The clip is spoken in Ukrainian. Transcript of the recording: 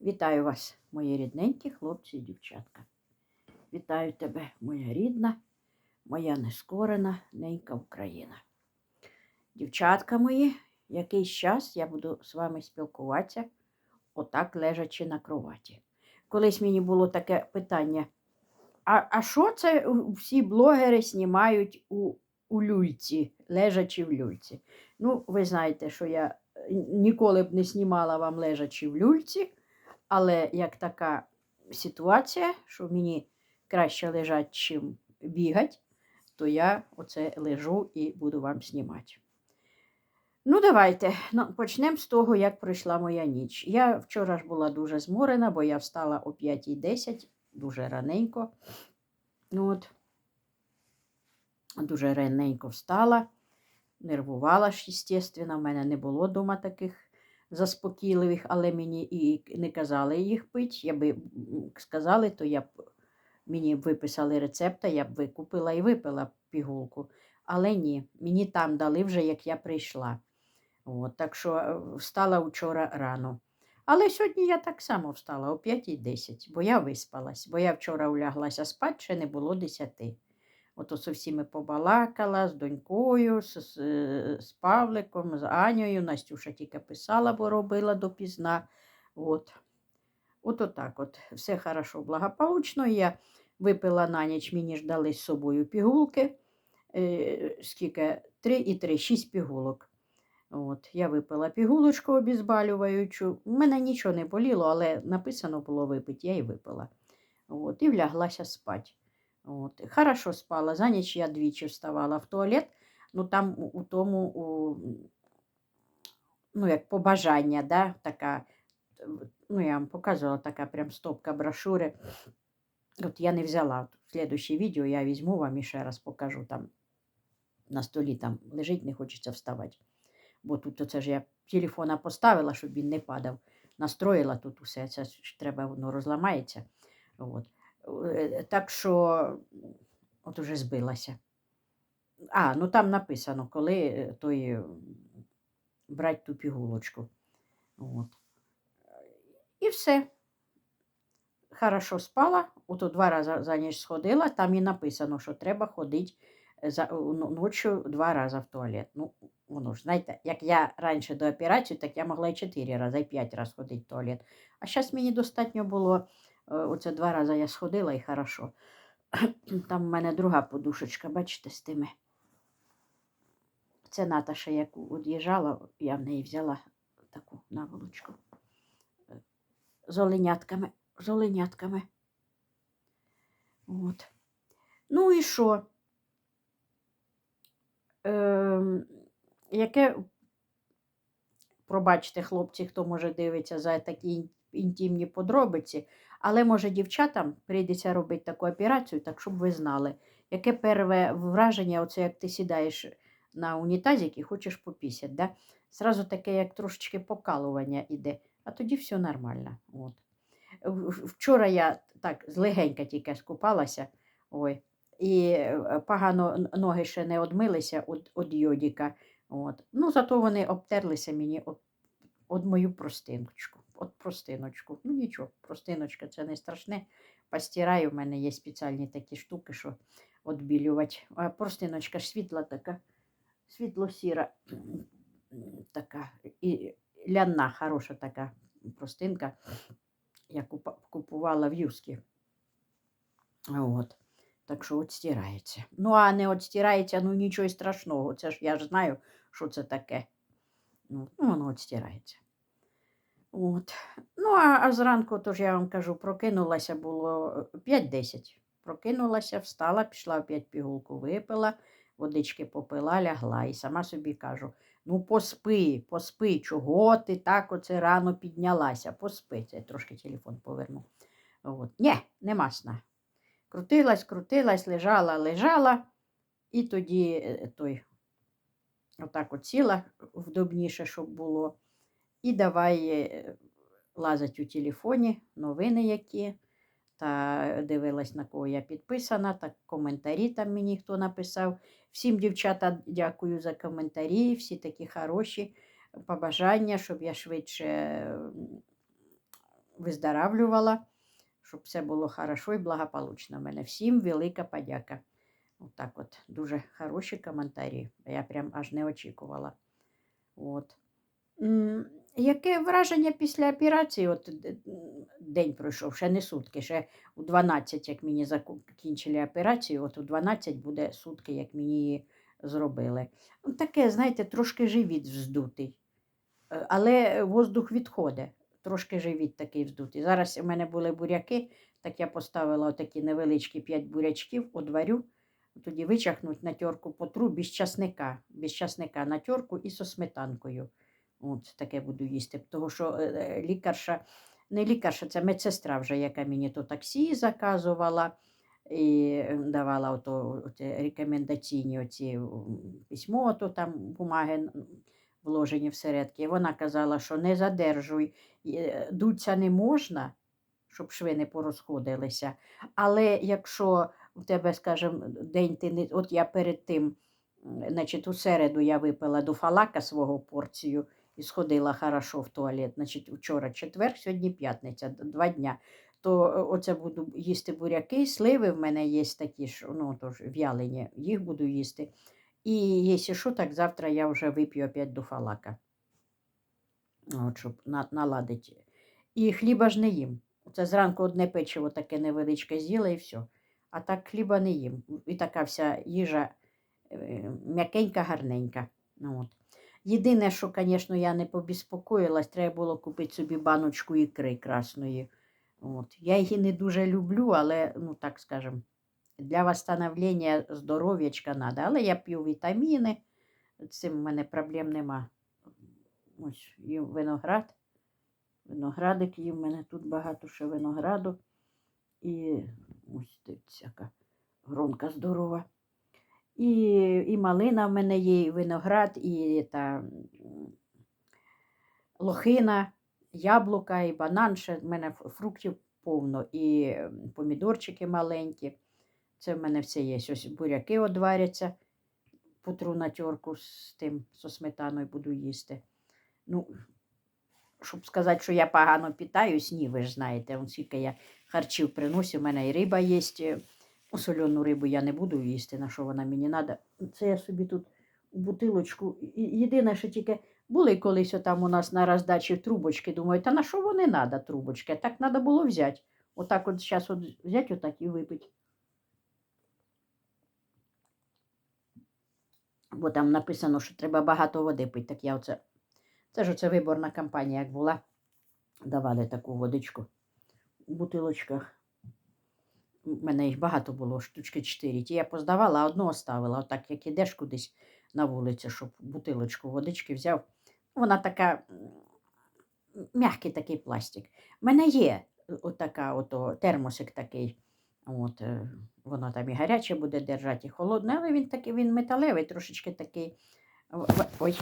Вітаю вас, мої рідненькі хлопці і дівчатка. Вітаю тебе, моя рідна, моя нескорена ненька Україна. Дівчатка мої, якийсь час я буду з вами спілкуватися, отак лежачи на кроваті. Колись мені було таке питання: а а що це всі блогери знімають у, у люльці, лежачи в люльці? Ну, ви знаєте, що я е, ніколи б не знімала вам лежачи в люльці. Але як така ситуація, що мені краще лежати, чим бігати, то я оце лежу і буду вам знімати. Ну, давайте ну, почнемо з того, як пройшла моя ніч. Я вчора ж була дуже зморена, бо я встала о 5.10, дуже раненько. От. Дуже раненько встала, нервувала ж, звісно, в мене не було вдома таких заспокійливих, але мені і не казали їх пити. Я би сказали, то я б мені виписали рецепта, я б викупила і випила пігулку. Але ні, мені там дали вже, як я прийшла. От, Так що е, встала вчора рано. Але сьогодні я так само встала о 5.10, бо я виспалась, бо я вчора уляглася спати, ще не було 10. Ото з всіми побалакала, з донькою, з, з, з Павликом, з Анею. Настюша тільки писала, бо робила допізна. От. От отак от. Все хорошо, благополучно. Я випила на ніч, мені ж дали з собою пігулки. Е, скільки? Три і три, шість пігулок. От, Я випила пігулочку обізбалюючу. У мене нічого не боліло, але написано було випити, я і випила. От, І вляглася спати. От. Хорошо спала. За ніч я двічі вставала в туалет, ну там у тому, у, ну, як побажання, да, така, ну, я вам показувала така прям стопка брошури. От я не взяла. В следующее відео я візьму вам і ще раз покажу там на столі там лежить, не хочеться вставати. Бо тут оце ж я телефона поставила, щоб він не падав. Настроїла тут усе, це ж треба, воно розламається. От. Е, так що от уже збилася. А, ну там написано, коли е, той брати ту пігулочку. От. І все. Хорошо спала, ото два рази за ніч сходила, там і написано, що треба ходити за, ночі два рази в туалет. Ну, воно ж, знаєте, як я раніше до операції, так я могла і чотири рази, і п'ять разів ходити в туалет. А зараз мені достатньо було Е, оце два рази я сходила і хорошо. Там в мене друга подушечка, бачите, з тими. Це Наташа, яку од'їжджала, я в неї взяла таку наволочку. Е, з оленятками, з оленятками. От. Ну і що? Е, яке, пробачте, хлопці, хто може дивитися за такі інтимні подробиці, але, може, дівчатам прийдеться робити таку операцію, так щоб ви знали, яке перше враження, оце як ти сідаєш на унітазик і хочеш попісять. Да? Зразу таке, як трошечки покалування йде, а тоді все нормально. От. Вчора я так злегенька тільки скупалася, ой, і е, погано ноги ще не одмилися від йодіка. От. Ну, Зато вони обтерлися мені від мою простиночку от простиночку. Ну нічого, простиночка це не страшне. Постираю, в мене є спеціальні такі штуки, що відбілювати. А простиночка світла така, світло-сіра, така і ляна, хороша така простинка. Я купувала в юскі. От. Так що от стирається. Ну, а не от стирається, ну нічого страшного. Це ж я ж знаю, що це таке. Ну, воно от стирається. От. Ну, а, а зранку, тож я вам кажу, прокинулася було 5-10. Е, прокинулася, встала, пішла опять пігулку випила, водички попила, лягла. І сама собі кажу: ну, поспи, поспи, чого ти так оце рано піднялася? Поспи. Це я трошки телефон поверну. От. Ні, нема сна. Крутилась, крутилась, лежала, лежала, і тоді е, той, отак от сіла вдобніше, щоб було. І давай е, лазить у телефоні, новини які. Та дивилась, на кого я підписана, так коментарі там мені хто написав. Всім, дівчата, дякую за коментарі, всі такі хороші побажання, щоб я швидше виздоравлювала, щоб все було хорошо і благополучно в мене. Всім велика подяка. Отак от, дуже хороші коментарі. Я прям аж не очікувала. От. Яке враження після операції? От день пройшов, ще не сутки, ще у 12, як мені закінчили операцію, от у 12 буде сутки, як мені її зробили. Ну, Таке, знаєте, трошки живіт вздутий. Е, Але воздух відходить. Трошки живіт такий вздутий. Зараз у мене були буряки, так я поставила отакі невеличкі 5 бурячків, одварю, тоді вичахнуть на терку потру без часника, без часника на терку і со сметанкою. От таке буду їсти. Тому що е, е, лікарша, не лікарша, це медсестра вже, яка мені то таксі заказувала і е, давала ото, оте рекомендаційні оці письмо, то там бумаги вложені всередки. Вона казала, що не задержуй, дуться не можна, щоб шви не порозходилися. Але якщо у тебе, скажімо, день ти не. От я перед тим, значить, у середу я випила до фалака свого порцію і сходила хорошо в туалет. Значить, вчора четвер, сьогодні п'ятниця, два дня. То е, оце буду їсти буряки, сливи в мене є такі ж, ну тож в'ялені, їх буду їсти. І якщо що, так завтра я вже вип'ю опять до фалака. От, щоб на, наладити. І хліба ж не їм. Це зранку одне печиво таке невеличке з'їла і все. А так хліба не їм. І така вся їжа е, м'якенька, гарненька. Ну, от. Єдине, що, звісно, я не побіспокоїлась, треба було купити собі баночку ікри красної. От. Я її не дуже люблю, але, ну так скажем, для восстановлення здоров'ячка треба. Але я п'ю вітаміни, цим в мене проблем нема. Ось їм виноград. Виноградик їм в мене тут багато ще винограду. І ось всяка гронка здорова. І, і малина в мене є, і виноград, і та лохина, яблука, і банан. Ще в мене фруктів повно, і помідорчики маленькі. Це в мене все є. Ось буряки одваряться, потру на терку з тим, со сметаною буду їсти. Ну, щоб сказати, що я погано питаюсь, ні, ви ж знаєте, скільки я харчів приносив, у мене і риба є. Ну, Солену рибу я не буду їсти, на що вона мені треба. Це я собі тут у бутилочку. Єдине, що тільки були колись там у нас на роздачі трубочки. Думаю, та на що вони треба, трубочки? Так треба було взяти. Отак от зараз от взяти отак і випити. Бо там написано, що треба багато води пити. Так я оце. Це ж оце виборна кампанія, як була. Давали таку водичку у бутилочках. У мене їх багато було, штучки 4. Ті я поздавала, а одну оставила. Отак, як ідеш кудись на вулицю, щоб бутилочку водички взяв. Вона така м'який такий пластик. У мене є отака, ото, термосик такий. От, е, воно там і гаряче буде держати, і холодне, але він такий він металевий, трошечки такий. в- в- Ой,